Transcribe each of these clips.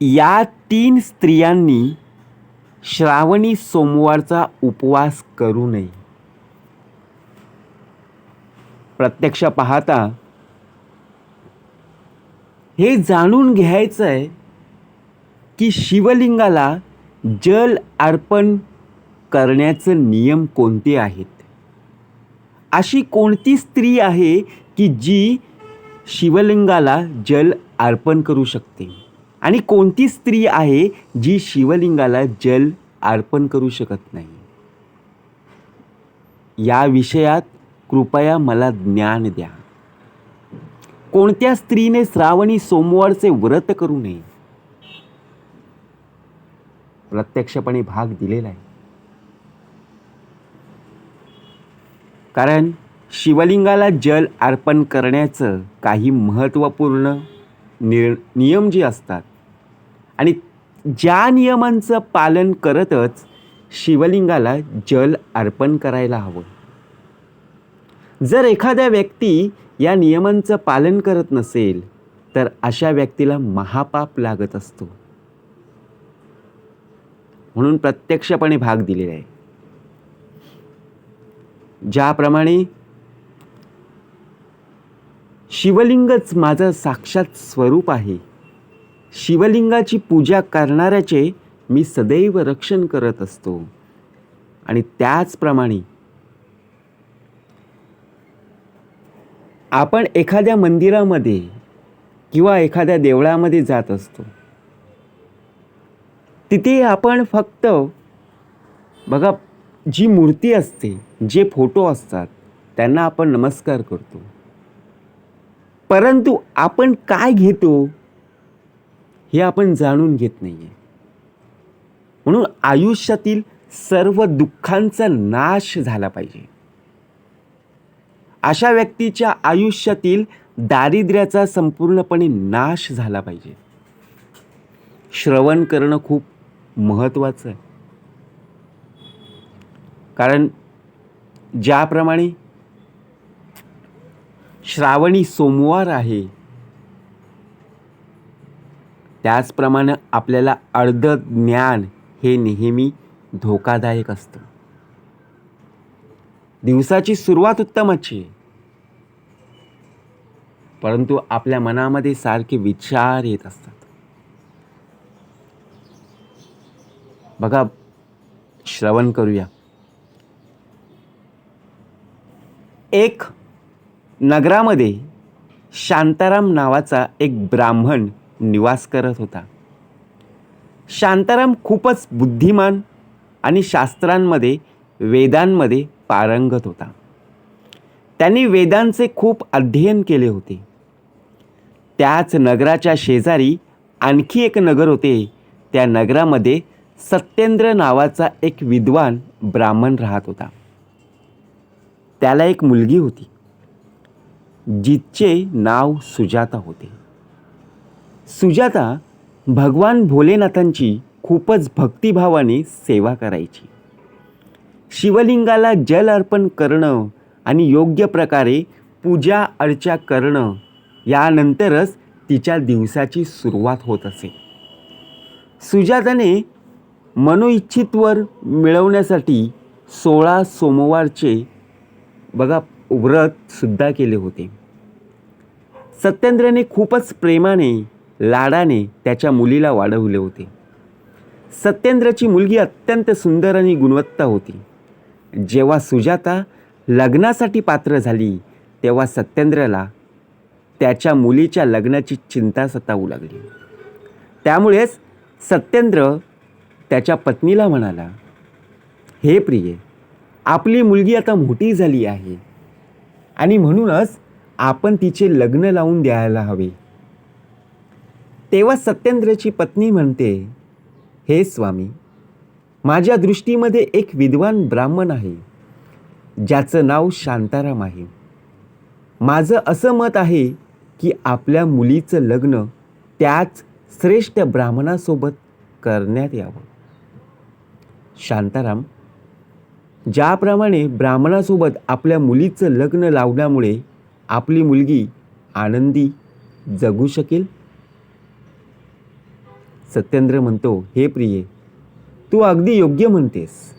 या तीन स्त्रियांनी श्रावणी सोमवारचा उपवास करू नये. प्रत्यक्ष पाहता हे जाणून घ्यायचं आहे की शिवलिंगाला जल अर्पण करण्याचे नियम कोणते आहेत? अशी कोणती स्त्री आहे की जी शिवलिंगाला जल अर्पण करू शकते? आणि कोणती स्त्री आहे जी शिवलिंगाला जल अर्पण करू शकत नाही? या विषयात कृपया मला ज्ञान द्या. कोणत्या स्त्रीने श्रावणी सोमवारचे व्रत करू नये? प्रत्यक्षपणे भाग दिलेला आहे. कारण शिवलिंगाला जल अर्पण करण्याचं काही महत्त्वपूर्ण निर नियम जे असतात आणि ज्या नियमांचं पालन करतच शिवलिंगाला जल अर्पण करायला हवं. जर एखाद्या व्यक्ती या नियमांचं पालन करत नसेल तर अशा व्यक्तीला महापाप लागत असतो. म्हणून प्रत्यक्षपणे भाग दिलेला आहे. ज्याप्रमाणे शिवलिंगच माझं साक्षात स्वरूप आहे शिवलिंगाची पूजा करणाऱ्याचे मी सदैव रक्षण करत असतो. आणि त्याचप्रमाणे आपण एखाद्या मंदिरामध्ये किंवा एखाद्या देवळामध्ये जात असतो. तिथे आपण फक्त बघा जी मूर्ती असते जे फोटो असतात त्यांना आपण नमस्कार करतो. परंतु आपण काय घेतो? हे आपण जाणून घेत नाही आहे म्हणून आयुष्यातील सर्व दुःखांचा नाश झाला पाहिजे. अशा व्यक्तीच्या आयुष्यातील दारिद्र्याचा संपूर्णपणे नाश झाला पाहिजे. श्रवण करणं खूप महत्त्वाचं आहे. कारण ज्याप्रमाणे श्रावणी सोमवार आहे त्याचप्रमाणे आपल्याला अर्ध ज्ञान हे नेहमी धोकादायक असतं. दिवसाची सुरुवात उत्तमाची आहे. परंतु आपल्या मनामध्ये सारखे विचार येत असतात. बघा श्रवण करूया. एक नगरामध्ये शांताराम नावाचा एक ब्राह्मण निवास करत होता. शांताराम खूपच बुद्धिमान आणि शास्त्रांमध्ये वेदांमध्ये पारंगत होता. त्यांनी वेदांचे खूप अध्ययन केले होते. त्याच नगराच्या शेजारी आणखी एक नगर होते. त्या नगरामध्ये सत्येंद्र नावाचा एक विद्वान ब्राह्मण राहत होता. त्याला एक मुलगी होती जिचे नाव सुजाता होते. सुजाता भगवान भोलेनाथांची खूपच भक्तिभावाने सेवा करायची. शिवलिंगाला जल अर्पण करणं आणि योग्य प्रकारे पूजा अर्चा करणं यानंतरच तिच्या दिवसाची सुरुवात होत असे. सुजाताने मनोइच्छितवर मिळवण्यासाठी सोळा सोमवारचे बघा व्रतसुद्धा केले होते. सत्येंद्रने खूपच प्रेमाने लाडाने त्याच्या मुलीला वाढवले होते. सत्येंद्रची मुलगी अत्यंत सुंदर आणि गुणवत्ता होती. जेव्हा सुजाता लग्नासाठी पात्र झाली तेव्हा सत्येंद्रला त्याच्या मुलीच्या लग्नाची चिंता सतावू लागली. त्यामुळेच सत्येंद्र त्याच्या पत्नीला म्हणाला हे प्रिये आपली मुलगी आता मोठी झाली आहे आणि म्हणूनच आपण तिचे लग्न लावून द्यायला हवे. तेव्हा सत्येंद्रची पत्नी म्हणते हे स्वामी माझ्या दृष्टीमध्ये एक विद्वान ब्राह्मण आहे ज्याचं नाव शांताराम आहे. माझं असं मत आहे की आपल्या मुलीचं लग्न त्याच श्रेष्ठ ब्राह्मणासोबत करण्यात यावं. शांताराम ज्याप्रमाणे ब्राह्मणासोबत आपल्या मुलीचं लग्न लावण्यामुळे आपली मुलगी आनंदी जगू शकेल सत्येंद्र म्हणतो हे प्रिये तू अगदी योग्य म्हणतेस.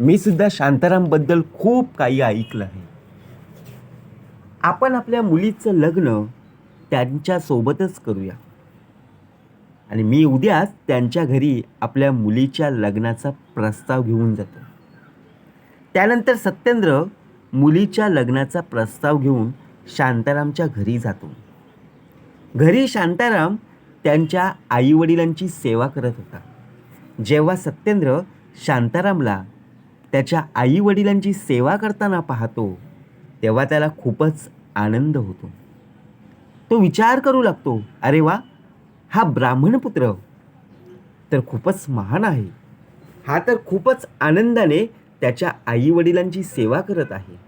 मी सुद्धा शांतारामबद्दल खूप काही ऐकलं आहे. आपण आपल्या मुलीचं लग्न त्यांच्यासोबतच करूया. आणि मी उद्याच त्यांच्या घरी आपल्या मुलीच्या लग्नाचा प्रस्ताव घेऊन जातो. त्यानंतर सत्येंद्र मुलीच्या लग्नाचा प्रस्ताव घेऊन शांतारामच्या घरी जातो. घरी शांताराम त्यांच्या आईवडिलांची सेवा करत होता. जेव्हा सत्येंद्र शांतारामला त्याच्या आईवडिलांची सेवा करताना पाहतो तेव्हा त्याला खूपच आनंद होतो. तो विचार करू लागतो अरे वा हा ब्राह्मणपुत्र तर खूपच महान आहे. हा तर खूपच आनंदाने त्याच्या आईवडिलांची सेवा करत आहे.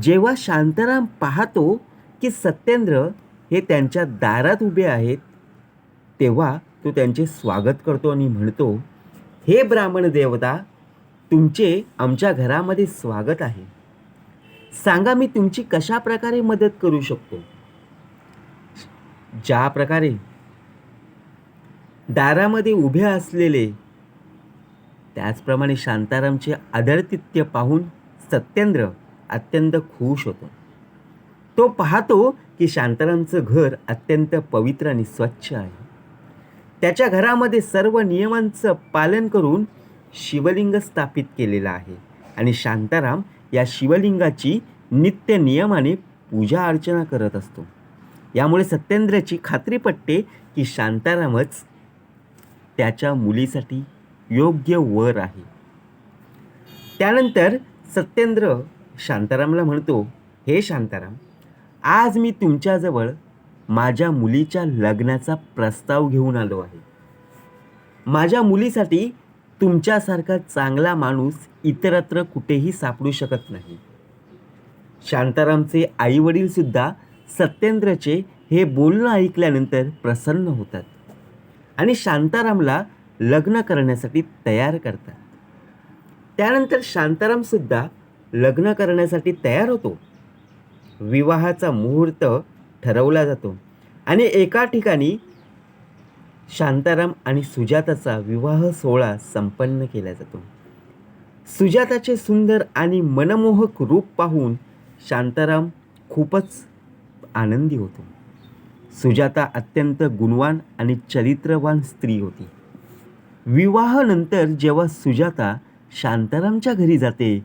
जेव्हा शांताराम पाहतो की सत्येंद्र हे त्यांच्या दारात उभे आहेत तेव्हा तो त्यांचे स्वागत करतो आणि म्हणतो हे ब्राह्मण देवता तुमचे आमच्या घरामध्ये स्वागत आहे. सांगा मी तुमची कशा प्रकारे मदत करू शकतो? ज्या प्रकारे दारामध्ये उभे असलेले त्याचप्रमाणे शांतारामचे आदरातिथ्य पाहून सत्येंद्र अत्यंत खुश होतो. तो पाहतो की शांतारामचं घर अत्यंत पवित्र आणि स्वच्छ आहे. त्याच्या घरामध्ये सर्व नियमांचं पालन करून शिवलिंग स्थापित केलेलं आहे आणि शांताराम या शिवलिंगाची नित्य नियमाने पूजा अर्चना करत असतो. यामुळे सत्येंद्रची खात्री पटते की शांतारामच त्याच्या मुलीसाठी योग्य वर आहे. त्यानंतर सत्येंद्र शांतारामला म्हणतो हे शांताराम आज मी तुमच्याजवळ माझ्या मुलीच्या लग्नाचा प्रस्ताव घेऊन आलो आहे. माझ्या मुलीसाठी तुमच्यासारखा चांगला माणूस इतरत्र कुठेही सापडू शकत नाही. शांतारामचे आईवडीलसुद्धा सत्येंद्रचे हे बोलणं ऐकल्यानंतर प्रसन्न होतात आणि शांतारामला लग्न करण्यासाठी तयार करतात. त्यानंतर शांतारामसुद्धा लग्न करण्यासाठी तयार होतो. विवाहाचा मुहूर्त ठरवला जातो. आणि एका ठिकाणी शांताराम आणि सुजाताचा विवाह सोहळा संपन्न केला जातो. सुजाताचे सुंदर आणि मनमोहक रूप पाहून शांताराम खूपच आनंदी होतो. सुजाता अत्यंत गुणवान आणि चरित्रवान स्त्री होती. विवाहानंतर जेव्हा सुजाता शांतारामच्या घरी जाते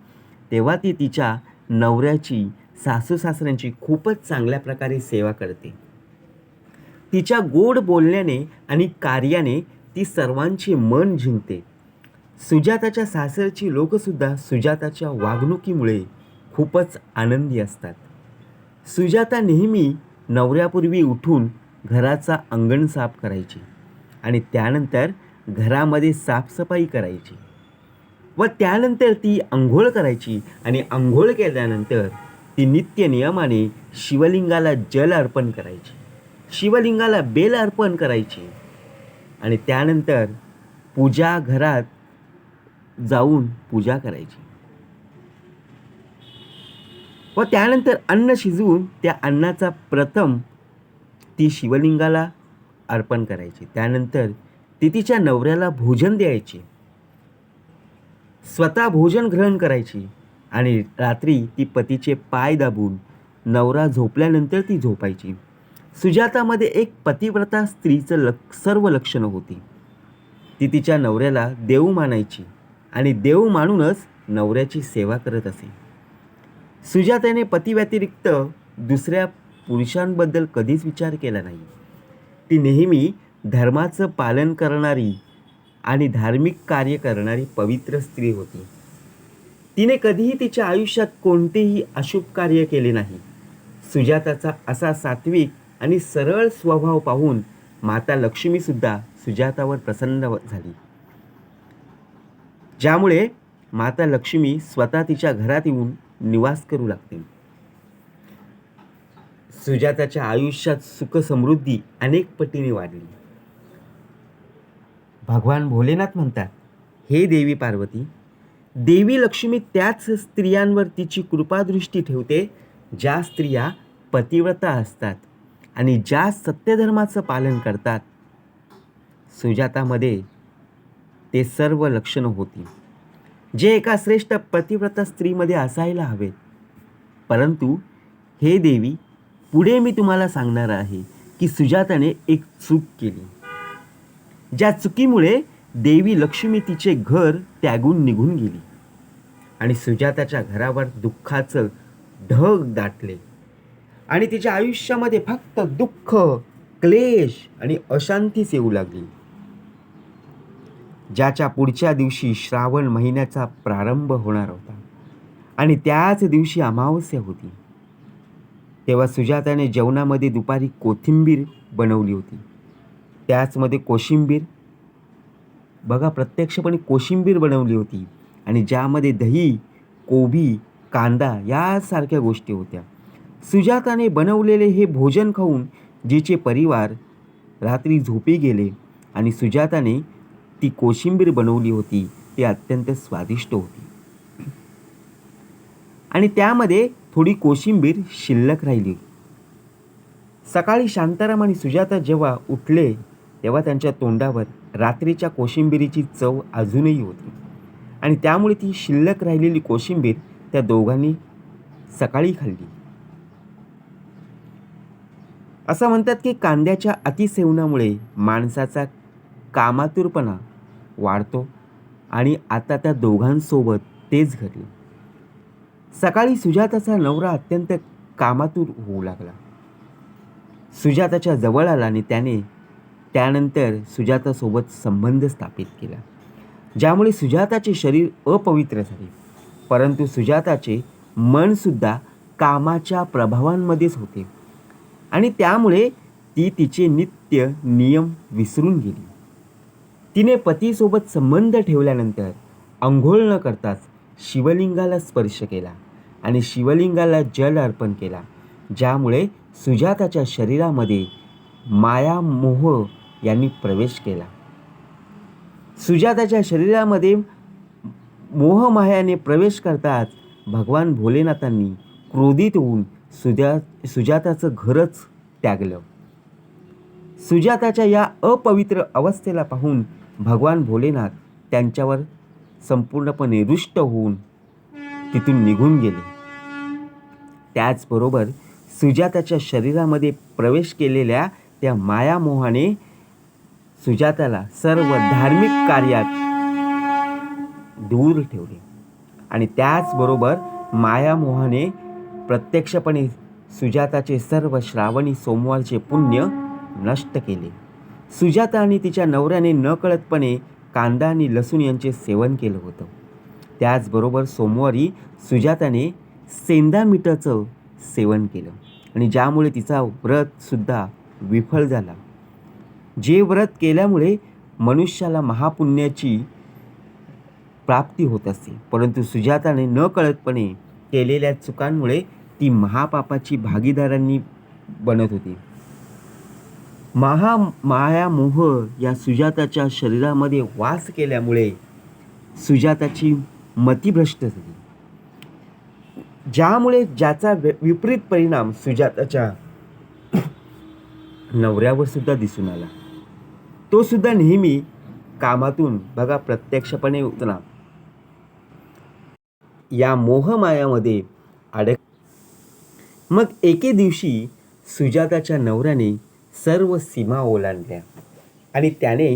तेव्हा ती तिच्या नवऱ्याची सासू सासऱ्यांची खूपच चांगल्या प्रकारे सेवा करते. तिच्या गोड बोलण्याने आणि कार्याने ती सर्वांचे मन जिंकते. सुजाताच्या सासरची लोकसुद्धा सुजाताच्या वागणुकीमुळे खूपच आनंदी असतात. सुजाता नेहमी नवऱ्यापूर्वी उठून घराचा अंगण साफ करायची आणि त्यानंतर घरामध्ये साफसफाई करायची. व त्यानंतर ती आंघोळ करायची आणि आंघोळ केल्यानंतर ती नित्य नियमाने शिवलिंगाला जल अर्पण करायची. शिवलिंगाला बेल अर्पण करायची. आणि त्यानंतर पूजा घरात जाऊन पूजा करायची. व त्यानंतर अन्न शिजवून त्या अन्नाचा प्रथम ती शिवलिंगाला अर्पण करायची. त्यानंतर ती तिच्या नवऱ्याला भोजन द्यायची. स्वतः भोजन ग्रहण करायची. आणि रात्री ती पतीचे पाय दाबून नवरा झोपल्यानंतर ती झोपायची. सुजातामध्ये एक पतिव्रता स्त्रीचं लक सर्व लक्षणं होती. ती तिच्या नवऱ्याला देव मानायची आणि देव मानूनच नवऱ्याची सेवा करत असे. सुजाताने पतीव्यतिरिक्त दुसऱ्या पुरुषांबद्दल कधीच विचार केला नाही. ती नेहमी धर्माचं पालन करणारी आणि धार्मिक कार्य करणारी पवित्र स्त्री होती. तिने कधीही तिच्या आयुष्यात कोणतेही अशुभ कार्य केले नाही. सुजाताचा असा सात्विक आणि सरळ स्वभाव पाहून माता लक्ष्मीसुद्धा सुजातावर प्रसन्न झाली. ज्यामुळे माता लक्ष्मी स्वतः तिच्या घरात येऊन निवास करू लागते सुजाताच्या आयुष्यात सुख समृद्धी अनेक पटीने वाढली. भगवान भोलेनाथ म्हणतात हे देवी पार्वती देवी लक्ष्मी त्याच स्त्रियांवर तिची कृपादृष्टी ठेवते ज्या स्त्रिया पतिव्रता असतात आणि ज्या सत्यधर्माचं पालन करतात. सुजातामध्ये ते सर्व लक्षणं होती. जे एका श्रेष्ठ पतिव्रता स्त्रीमध्ये असायला हवेत परंतु हे देवी पुढे मी तुम्हाला सांगणार आहे की सुजाताने एक चूक केली. ज्या चुकीमुळे देवी लक्ष्मी तिचे घर त्यागून निघून गेली. आणि सुजाताच्या घरावर दुःखाचं ढग दाटले. आणि तिच्या आयुष्यामध्ये फक्त दुःख क्लेश आणि अशांतीच येऊ लागली. ज्याच्या पुढच्या दिवशी श्रावण महिन्याचा प्रारंभ होणार होता आणि त्याच दिवशी अमावस्या होती. तेव्हा सुजाताने जेवणामध्ये दुपारी कोथिंबीर बनवली होती. त्याचमध्ये कोशिंबीर. बघा प्रत्यक्षपणे कोशिंबीर बनवली होती. आणि ज्यामध्ये दही कोबी कांदा यासारख्या गोष्टी होत्या. सुजाताने बनवलेले हे भोजन खाऊन जिचे परिवार रात्री झोपी गेले आणि सुजाताने ती कोशिंबीर बनवली होती ती अत्यंत स्वादिष्ट होती. आणि त्यामध्ये थोडी कोशिंबीर शिल्लक राहिली. सकाळी शांताराम आणि सुजाता जेव्हा उठले तेव्हा त्यांच्या तोंडावर रात्रीच्या कोशिंबिरीची चव अजूनही होती. आणि त्यामुळे ती शिल्लक राहिलेली कोशिंबीर त्या दोघांनी सकाळी खाल्ली. असं म्हणतात की कांद्याच्या अतिसेवनामुळे माणसाचा कामातुरपणा वाढतो आणि आता त्या दोघांसोबत तेच घडले. सकाळी सुजाताचा नवरा अत्यंत कामातूर होऊ लागला. सुजाताच्या जवळ आला आणि त्याने त्यानंतर सुजातासोबत संबंध स्थापित केला. ज्यामुळे सुजाताचे शरीर अपवित्र झाले. परंतु सुजाताचे मनसुद्धा कामाच्या प्रभावांमध्येच होते. आणि त्यामुळे ती तिचे नित्य नियम विसरून गेली. तिने पतीसोबत संबंध ठेवल्यानंतर आंघोळ न करताच शिवलिंगाला स्पर्श केला आणि शिवलिंगाला जल अर्पण केला ज्यामुळे सुजाताच्या शरीरामध्ये माया मोह यांनी प्रवेश केला. सुजाताच्या शरीरामध्ये मोहमायाने प्रवेश करताच भगवान भोलेनाथांनी क्रोधित होऊन सुजा सुजाताचं घरच त्यागलं. सुजाताच्या या अपवित्र अवस्थेला पाहून भगवान भोलेनाथ त्यांच्यावर संपूर्णपणे रुष्ट होऊन तिथून निघून गेले. त्याचबरोबर सुजाताच्या शरीरामध्ये प्रवेश केलेल्या त्या मायामोहाने सुजाताला सर्व धार्मिक कार्यात दूर ठेवले. आणि त्याचबरोबर मायामोहाने प्रत्यक्षपणे सुजाताचे सर्व श्रावणी सोमवारचे पुण्य नष्ट केले. सुजाता आणि तिच्या नवऱ्याने नकळतपणे कांदा आणि लसूण यांचे सेवन केलं होतं. त्याचबरोबर सोमवारी सुजाताने सेंदा मिठाचं सेवन केलं. आणि ज्यामुळे तिचा व्रतसुद्धा विफळ झाला. जे व्रत केल्यामुळे मनुष्याला महापुण्याची प्राप्ती होत असते. परंतु सुजाताने न कळतपणे केलेल्या चुकांमुळे ती महापापाची भागीदारांनी बनत होती. महा माया मोह या सुजाताच्या शरीरामध्ये वास केल्यामुळे सुजाताची मतीभ्रष्ट झाली. ज्यामुळे ज्याचा विपरीत परिणाम सुजाताच्या नवऱ्यावर सुद्धा दिसून आला. तो सुद्धा नेहमी कामातून बघा प्रत्यक्षपणे उतना या मोहमायामध्ये अडक मग एके दिवशी सुजाताच्या नवऱ्याने सर्व सीमा ओलांडल्या आणि त्याने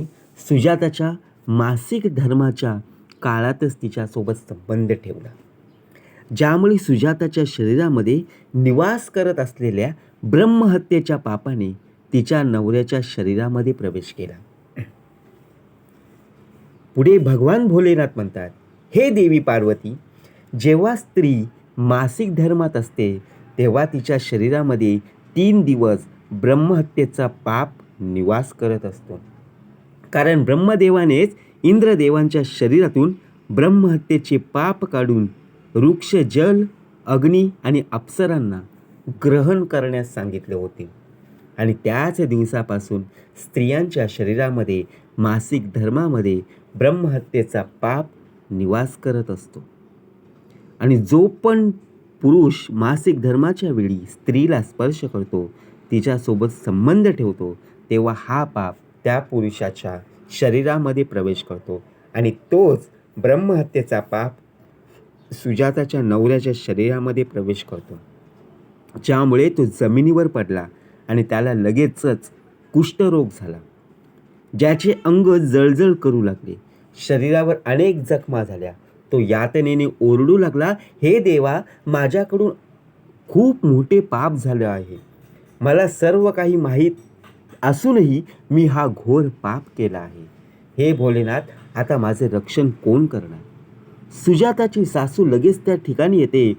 सुजाताच्या मासिक धर्माच्या काळातच तिच्यासोबत संबंध ठेवला. ज्यामुळे सुजाताच्या शरीरामध्ये निवास करत असलेल्या ब्रह्महत्येच्या पापाने तिच्या नवऱ्याच्या शरीरामध्ये प्रवेश केला. पुढे भगवान भोलेनाथ म्हणतात हे देवी पार्वती जेव्हा स्त्री मासिक धर्मात असते तेव्हा तिच्या शरीरामध्ये तीन दिवस ब्रह्महत्येचा पाप निवास करत असतो. कारण ब्रह्मदेवानेच इंद्रदेवांच्या शरीरातून ब्रह्महत्येचे पाप काढून वृक्ष जल अग्नी आणि अप्सरांना ग्रहण करण्यास सांगितले होते. आणि त्याच दिवसापासून स्त्रियांच्या शरीरामध्ये मासिक धर्मामध्ये ब्रह्महत्येचा पाप निवास करत असतो. आणि जो पण पुरुष मासिक धर्माच्या वेळी स्त्रीला स्पर्श करतो तिच्यासोबत संबंध ठेवतो तेव्हा हा पाप त्या पुरुषाच्या शरीरामध्ये प्रवेश करतो. आणि तोच ब्रह्महत्येचा पाप सुजाताच्या नवऱ्याच्या शरीरामध्ये प्रवेश करतो. ज्यामुळे तो जमिनीवर पडला आणि त्याला लगेचच कुष्ठरोग झाला. ज्याचे अंग जळजळ करू लागले. शरीरावर अनेक जखमा झाल्या. तो यातनेने ओरडू लागला हे देवा माझ्याकडून खूप मोठे पाप झालं आहे. मला सर्व काही माहीत असूनही मी हा घोर पाप केला आहे. हे भोलेनाथ आता माझे रक्षण कोण करणार? सुजाताची सासू लगेच त्या ठिकाणी येते.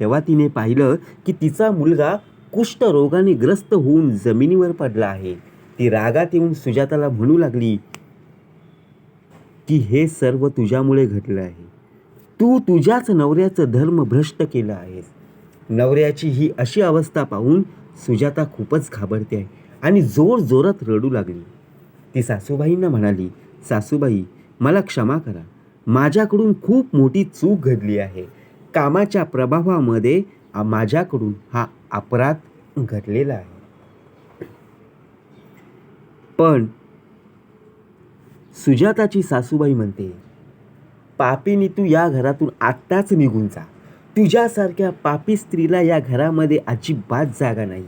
तेव्हा तिने पाहिलं की तिचा मुलगा कुष्ठरोगाने ग्रस्त होऊन जमिनीवर पडला आहे. ती रागात येऊन सुजाताला म्हणू लागली की हे सर्व तुझ्यामुळे घडलं आहे. तू तुझ्याच नवऱ्याचं धर्म भ्रष्ट केलं आहेस. नवऱ्याची ही अशी अवस्था पाहून सुजाता खूपच घाबरते आहे आणि जोर जोरात रडू लागली. ती सासूबाईंना म्हणाली सासूबाई मला क्षमा करा. माझ्याकडून खूप मोठी चूक घडली आहे. कामाच्या प्रभावामध्ये माझ्याकडून हा अपराध घडलेला आहे. पण सुजाताची सासूबाई म्हणते पापीनी तू या घरातून आत्ताच निघून जा. तुझ्यासारख्या पापी स्त्रीला या घरामध्ये अजिबात जागा नाही.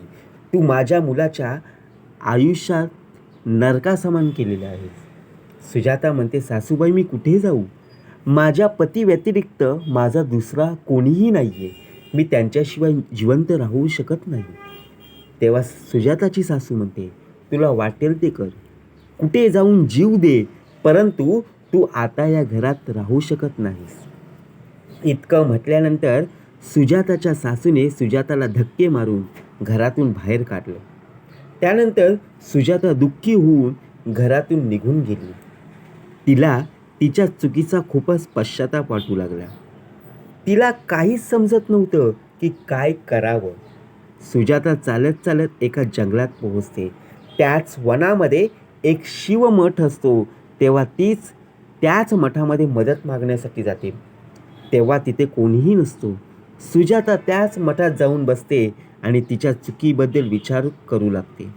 तू माझ्या मुलाच्या आयुष्यात नरकासमान केलेलं आहे सुजाता म्हणते सासूबाई मी कुठे जाऊ? माझ्या पती व्यतिरिक्त माझा दुसरा कोणीही नाही आहे मी त्यांच्याशिवाय जिवंत राहू शकत नाही. तेव्हा सुजाताची सासू म्हणते तुला वाटेल ते कर. कुठे जाऊन जीव दे परंतु तू आता या घरात राहू शकत नाहीस. इतकं म्हटल्यानंतर सुजाताच्या सासूने सुजाताला धक्के मारून घरातून बाहेर काढलं. त्यानंतर सुजाता दुःखी होऊन घरातून निघून गेली. तिला तिच्या चुकीचा खूपच पश्चाताप वाटू लागला. तिला काहीच समजत नव्हतं की काय करावं. सुजाता चालत चालत एका जंगलात पोहोचते. त्याच वनामध्ये एक शिवमठ असतो. तेव्हा तीच त्याच मठामध्ये मदत मागण्यासाठी जाते. तेव्हा तिथे कोणीही नसतो. सुजाता त्याच मठात जाऊन बसते आणि तिच्या चुकीबद्दल विचार करू लागते.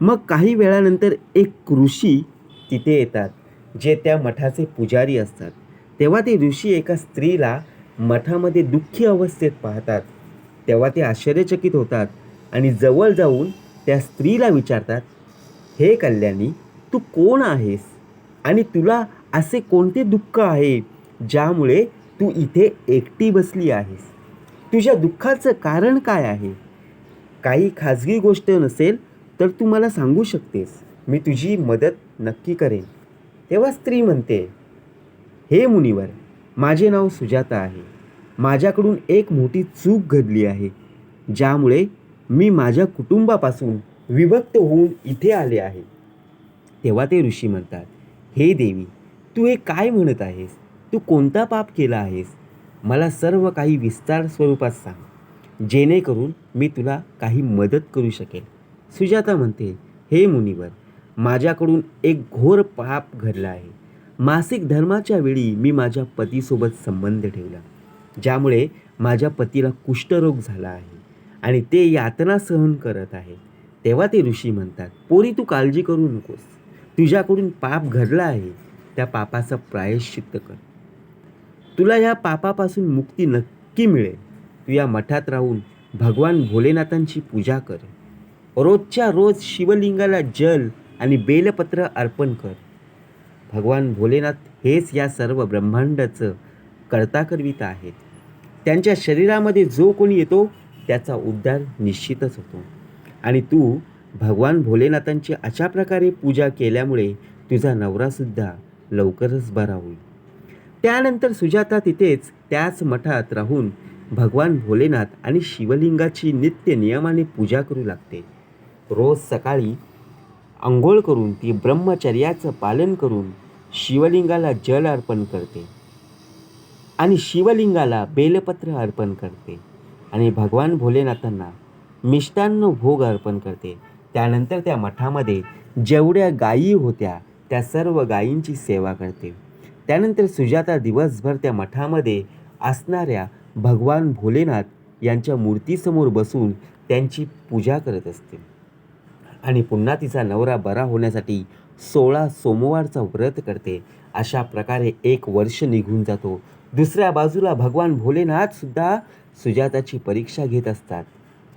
मग काही वेळानंतर एक ऋषी तिथे येतात जे त्या मठाचे पुजारी असतात. तेव्हा ते ऋषी एका स्त्रीला मठामध्ये दुःखी अवस्थेत पाहतात. तेव्हा ते आश्चर्यचकित होतात आणि जवळ जाऊन त्या स्त्रीला विचारतात हे कल्याणी तू कोण आहेस? आणि तुला असे कोणते दुःख आहे ज्यामुळे तू इथे एकटी बसली आहेस? तुझ्या दुःखाचं कारण काय आहे? काही खाजगी गोष्ट नसेल तर तू मला सांगू शकतेस. मी तुझी मदत नक्की करेन. तेव्हा स्त्री म्हणते हे मुनिवर माझे नाव सुजाता आहे. माझ्याकडून एक मोठी चूक घडली आहे ज्यामुळे मी माझ्या कुटुंबापासून विभक्त होऊन इथे आले आहे. तेव्हा ते ऋषी म्हणतात हे देवी तू हे काय म्हणत आहेस? तू कोणता पाप केला आहेस? मला सर्व काही विस्तार स्वरूपात सांग. जेणेकरून मी तुला काही मदत करू शकेल सुजाता म्हणते हे मुनिवर माझ्याकडून एक घोर पाप घडला आहे. मासिक धर्माच्या वेळी मी माझ्या पतीसोबत संबंध ठेवला ज्यामुळे माझ्या पतीला कुष्ठरोग झाला आहे आणि ते यातना सहन करत आहे. तेव्हा ते ऋषी म्हणतात पोरी तू काळजी करू नकोस. तुझ्याकडून पाप घडला आहे त्या पापाचं प्रायश्चित्त कर. तुला या पापापासून मुक्ती नक्की मिळेल. तू या मठात राहून भगवान भोलेनाथांची पूजा कर. रोजच्या रोज शिवलिंगाला जल आणि बेलपत्र अर्पण कर. भगवान भोलेनाथ हेच या सर्व ब्रह्मांडाचं कर्ताकरवीत आहेत त्यांच्या शरीरामध्ये जो कोणी येतो त्याचा उद्धार निश्चितच होतो. आणि तू भगवान भोलेनाथांची अशा प्रकारे पूजा केल्यामुळे तुझा नवरासुद्धा लवकरच बरा होईल. त्यानंतर सुजाता तिथेच त्याच मठात राहून भगवान भोलेनाथ आणि शिवलिंगाची नित्य नियमाने पूजा करू लागते. रोज सकाळी आंघोळ करून ती ब्रह्मचर्याचं पालन करून शिवलिंगाला जल अर्पण करते आणि शिवलिंगाला बेलपत्र अर्पण करते आणि भगवान भोलेनाथांना मिष्टान्न भोग अर्पण करते. त्यानंतर त्या मठामध्ये जेवढ्या गायी होत्या त्या सर्व गायींची सेवा करते. त्यानंतर सुजाता दिवसभर त्या मठामध्ये असणाऱ्या भगवान भोलेनाथ यांच्या मूर्तीसमोर बसून त्यांची पूजा करत असते. आणि पुन्हा तिचा नवरा बरा होण्यासाठी सोळा सोमवारचा व्रत करते. अशा प्रकारे एक वर्ष निघून जातो. दुसऱ्या बाजूला भगवान भोलेनाथसुद्धा सुजाताची परीक्षा घेत असतात.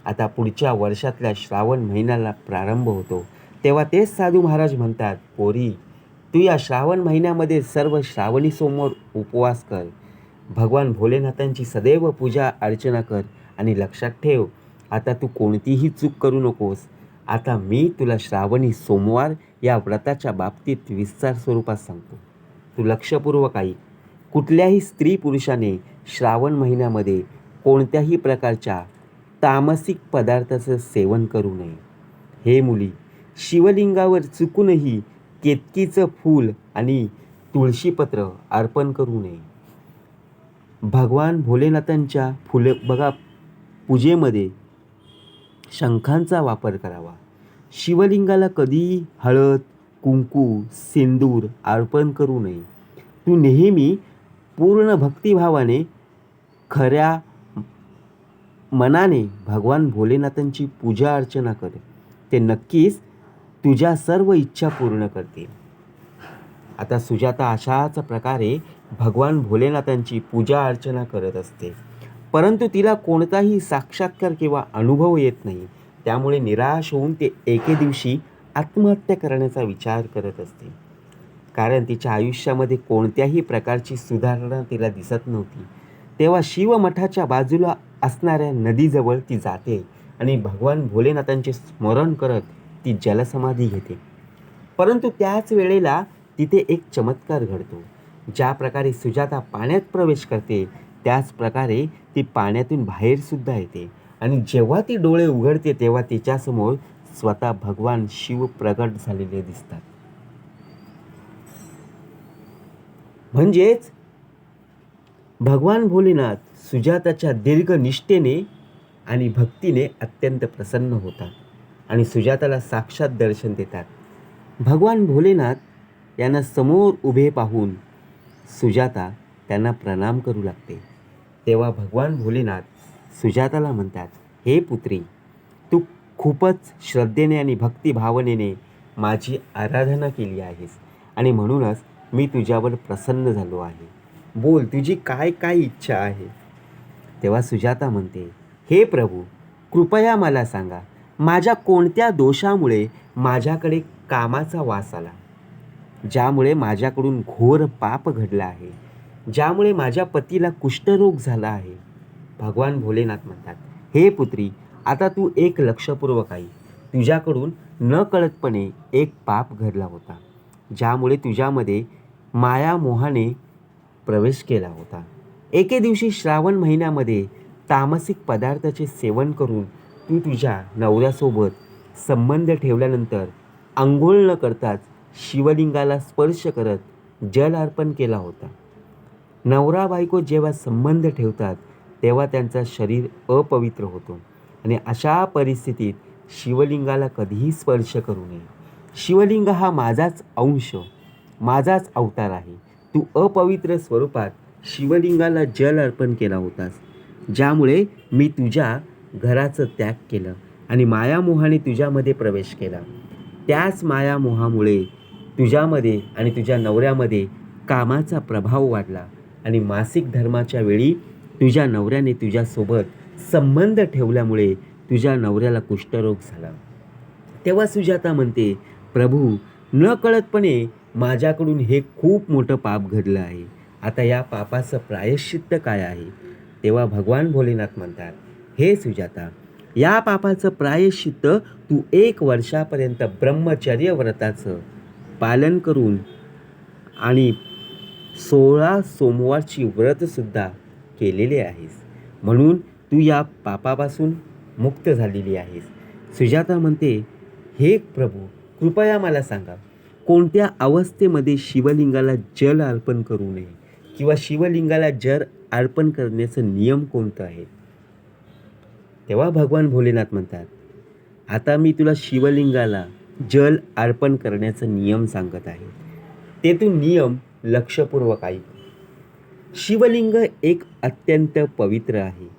आता पुढच्या वर्षातल्या श्रावण महिन्याला प्रारंभ होतो. तेव्हा तेच साधू महाराज म्हणतात पोरी तू या श्रावण महिन्यामध्ये सर्व श्रावणी सोमवार उपवास कर. भगवान भोलेनाथांची सदैव पूजा अर्चना कर आणि लक्षात ठेव आता तू कोणतीही चूक करू नकोस. आता मी तुला श्रावणी सोमवार या व्रताच्या बाबतीत विस्तार स्वरूपात सांगतो. तू लक्षपूर्वक ऐक कुठल्याही स्त्री पुरुषाने श्रावण महिन्यामध्ये कोणत्याही प्रकारच्या तामसिक पदार्थाचं सेवन करू नये. हे मुली शिवलिंगावर चुकूनही केतकीचं फूल आणि तुळशीपत्र अर्पण करू नये. भगवान भोलेनाथांच्या फुले बघा पूजेमध्ये शंखांचा वापर करावा. शिवलिंगाला कधीही हळद कुंकू सिंदूर अर्पण करू नये. तू नेहमी पूर्ण भक्तिभावाने खऱ्या मनाने भगवान भोलेनाथांची पूजा अर्चना कर. ते नक्कीच तुझ्या सर्व इच्छा पूर्ण करतील. आता सुजाता अशाच प्रकारे भगवान भोलेनाथांची पूजा अर्चना करत असते. परंतु तिला कोणताही साक्षात्कार किंवा अनुभव येत नाही. त्यामुळे निराश होऊन ते एके दिवशी आत्महत्या करण्याचा विचार करत असते. कारण तिच्या आयुष्यामध्ये कोणत्याही प्रकारची सुधारणा तिला दिसत नव्हती. तेव्हा शिवमठाच्या बाजूला असणाऱ्या नदीजवळ ती जाते आणि भगवान भोलेनाथांचे स्मरण करत ती जलसमाधी घेते. परंतु त्याच वेळेला तिथे एक चमत्कार घडतो. ज्या प्रकारे सुजाता पाण्यात प्रवेश करते त्याचप्रकारे ती पाण्यातून बाहेरसुद्धा येते. आणि जेव्हा ती डोळे उघडते तेव्हा तिच्यासमोर स्वतः भगवान शिव प्रगट झालेले दिसतात. म्हणजेच भगवान भोलेनाथ सुजाताच्या दीर्घ निष्ठेने आणि भक्तीने अत्यंत प्रसन्न होतात आणि सुजाताला साक्षात दर्शन देतात. भगवान भोलेनाथ यांना समोर उभे पाहून सुजाता त्यांना प्रणाम करू लागते. तेव्हा भगवान भोलेनाथ सुजाताला म्हणतात हे पुत्री तू खूपच श्रद्धेने आणि भक्तिभावनेने माझी आराधना केली आहेस आणि म्हणूनच मी तुझ्यावर प्रसन्न झालो आहे. बोल तुझी काय काय इच्छा आहे? तेव्हा सुजाता म्हणते हे प्रभू कृपया मला सांगा माझ्या कोणत्या दोषामुळे माझ्याकडे कामाचा वास आला ज्यामुळे माझ्याकडून घोर पाप घडला आहे? ज्यामुळे माझ्या पतीला कुष्ठरोग झाला आहे. भगवान भोलेनाथ म्हणतात हे पुत्री आता तू एक लक्षपूर्वक आई. तुझ्याकडून न कळतपणे एक पाप घडला होता ज्यामुळे तुझ्यामध्ये मायामोहाने प्रवेश केला होता. एके दिवशी श्रावण महिन्यामध्ये तामसिक पदार्थाचे सेवन करून तू तुझ्या नवऱ्यासोबत संबंध ठेवल्यानंतर आंघोळ न करताच शिवलिंगाला स्पर्श करत जल अर्पण केला होता. नवरा बायको जेव्हा संबंध ठेवतात तेव्हा त्यांचा शरीर अपवित्र होतो. आणि अशा परिस्थितीत शिवलिंगाला कधीही स्पर्श करू नये. शिवलिंग हा माझाच अंश माझाच अवतार आहे. तू अपवित्र स्वरूपात शिवलिंगाला जल अर्पण केला होतास ज्यामुळे मी तुझ्या घराचं त्याग केलं आणि मायामोहाने तुझ्यामध्ये प्रवेश केला. त्याच मायामोहामुळे तुझ्यामध्ये आणि तुझ्या नवऱ्यामध्ये कामाचा प्रभाव वाढला. आणि मासिक धर्माच्या वेळी तुझ्या नवऱ्याने तुझ्यासोबत संबंध ठेवल्यामुळे तुझ्या नवऱ्याला कुष्ठरोग झाला. तेव्हा सुजाता म्हणते प्रभू न कळतपणे माझ्याकडून हे खूप मोठं पाप घडलं आहे. आता या पापाचं प्रायश्चित्त काय आहे? तेव्हा भगवान भोलेनाथ म्हणतात हे सुजाता या पापाचं प्रायश्चित्त तू एक वर्षापर्यंत ब्रह्मचर्य व्रताचं पालन करून आणि सोळा सोमवारची व्रतसुद्धा केलेले आहेस. म्हणून तू या पापापासून मुक्त झालेली आहेस. सुजाता म्हणते हे प्रभू कृपया मला सांगा कोणत्या अवस्थेमध्ये शिवलिंगाला जल अर्पण करू नये किंवा शिवलिंगाला जल अर्पण करण्याचं नियम कोणतं आहे? तेव्हा भगवान भोलेनाथ म्हणतात आता मी तुला शिवलिंगाला जल अर्पण करण्याचा नियम सांगत आहे. ते तू नियम लक्षपूर्वक ऐक शिवलिंग एक अत्यंत पवित्र आहे.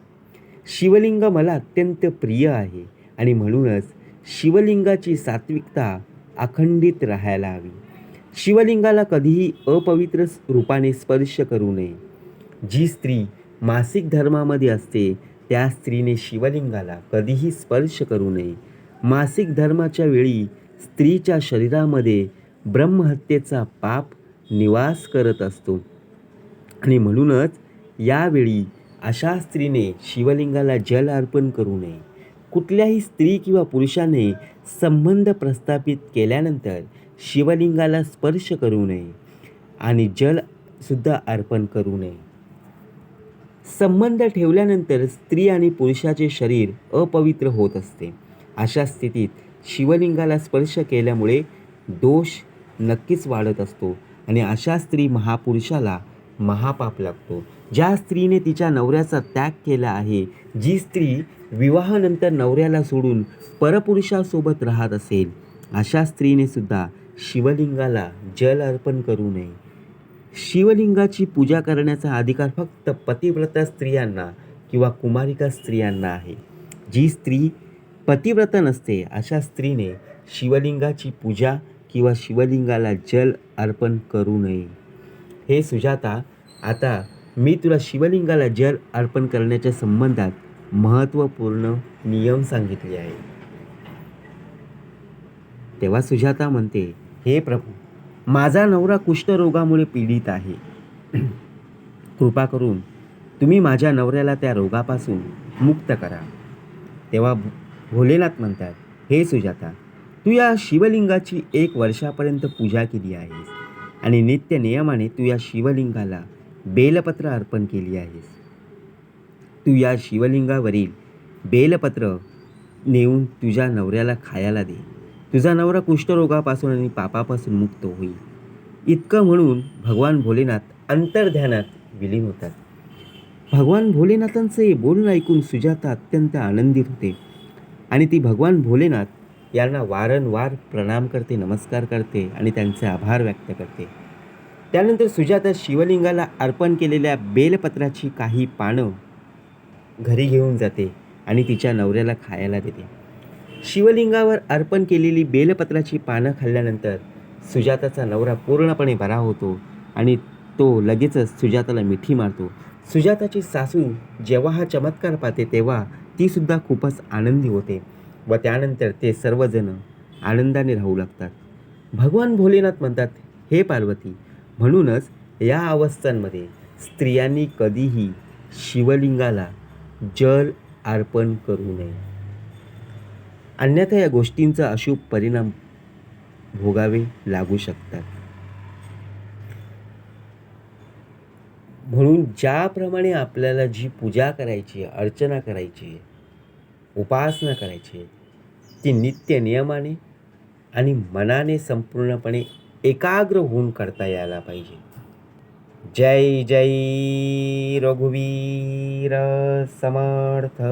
शिवलिंग मला अत्यंत प्रिय आहे आणि म्हणूनच शिवलिंगाची सात्विकता अखंडित राहायला हवी. शिवलिंगाला कधीही अपवित्र रूपाने स्पर्श करू नये. जी स्त्री मासिक धर्मामध्ये असते त्या स्त्रीने शिवलिंगाला कधीही स्पर्श करू नये. मासिक धर्माच्या वेळी स्त्रीच्या शरीरामध्ये ब्रह्महत्येचा पाप निवास करत असतो. आणि म्हणूनच यावेळी अशा स्त्रीने शिवलिंगाला जल अर्पण करू नये. कुठल्याही स्त्री किंवा पुरुषाने संबंध प्रस्थापित केल्यानंतर शिवलिंगाला स्पर्श करू नये आणि जलसुद्धा अर्पण करू नये. संबंध ठेवल्यानंतर स्त्री आणि पुरुषाचे शरीर अपवित्र होत असते. अशा स्थितीत शिवलिंगाला स्पर्श केल्यामुळे दोष नक्कीच वाढत असतो. आणि अशा स्त्री महापुरुषाला महापाप लागतो. ज्या स्त्रीने तिच्या नवऱ्याचा त्याग केला आहे जी स्त्री विवाहानंतर नवऱ्याला सोडून परपुरुषासोबत राहत असेल अशा स्त्रीने सुद्धा शिवलिंगाला जल अर्पण करू नये. शिवलिंगाची पूजा करण्याचा अधिकार फक्त पतिव्रता स्त्रियांना किंवा कुमारिका स्त्रियांना आहे. जी स्त्री पतिव्रत नसते अशा स्त्रीने शिवलिंगाची पूजा किंवा शिवलिंगाला जल अर्पण करू नये. हे सुजाता आता मी तुला शिवलिंगाला जल अर्पण करण्याच्या संबंधात महत्त्वपूर्ण नियम सांगितले आहे. तेव्हा सुजाता म्हणते हे प्रभू माझा नवरा कुष्ठरोगामुळे पीडित आहे. कृपा करून तुम्ही माझ्या नवऱ्याला त्या रोगापासून मुक्त करा. तेव्हा भोलेनाथ म्हणतात हे सुजाता तू या शिवलिंगाची एक वर्षापर्यंत पूजा केली आहेस. आणि नित्य नियमाने तू या शिवलिंगाला बेलपत्र अर्पण केली आहेस. तू या शिवलिंगावरील बेलपत्र नेऊन तुझ्या नवऱ्याला खायला दे. तुझा नवरा कुष्ठरोगापासून आणि पापापासून मुक्त होईल. इतकं म्हणून भगवान भोलेनाथ अंतर्ध्यानात विलीन होतात. भगवान भोलेनाथांचं हे बोलणं ऐकून सुजाता अत्यंत आनंदित होते. आणि ती भगवान भोलेनाथ यांना वारंवार प्रणाम करते नमस्कार करते आणि त्यांचे आभार व्यक्त करते. त्यानंतर सुजाता शिवलिंगाला अर्पण केलेल्या बेलपत्राची काही पानं घरी घेऊन जाते आणि तिच्या नवऱ्याला खायला देते. शिवलिंगावर अर्पण केलेली बेलपत्राची पानं खाल्ल्यानंतर सुजाताचा नवरा पूर्णपणे बरा होतो आणि तो लगेचच सुजाताला मिठी मारतो. सुजाताची सासू जेव्हा हा चमत्कार पाहते तेव्हा तीसुद्धा खूपच आनंदी होते. व त्यानंतर ते सर्वजण आनंदाने राहू लागतात. भगवान भोलेनाथ म्हणतात हे पार्वती म्हणूनच या अवस्थांमध्ये स्त्रियांनी कधीही शिवलिंगाला जल अर्पण करू नये. अन्यथा या गोष्टींचा अशुभ परिणाम भोगावे लागू शकतात. म्हणून ज्याप्रमाणे आपल्याला जी पूजा करायची आहे अर्चना करायची आहे उपासना करायची आहे ती नित्य नियमाने आणि मनाने संपूर्णपणे एकाग्र होऊन करता यायला पाहिजे. जय जय रघुवीर समर्थ.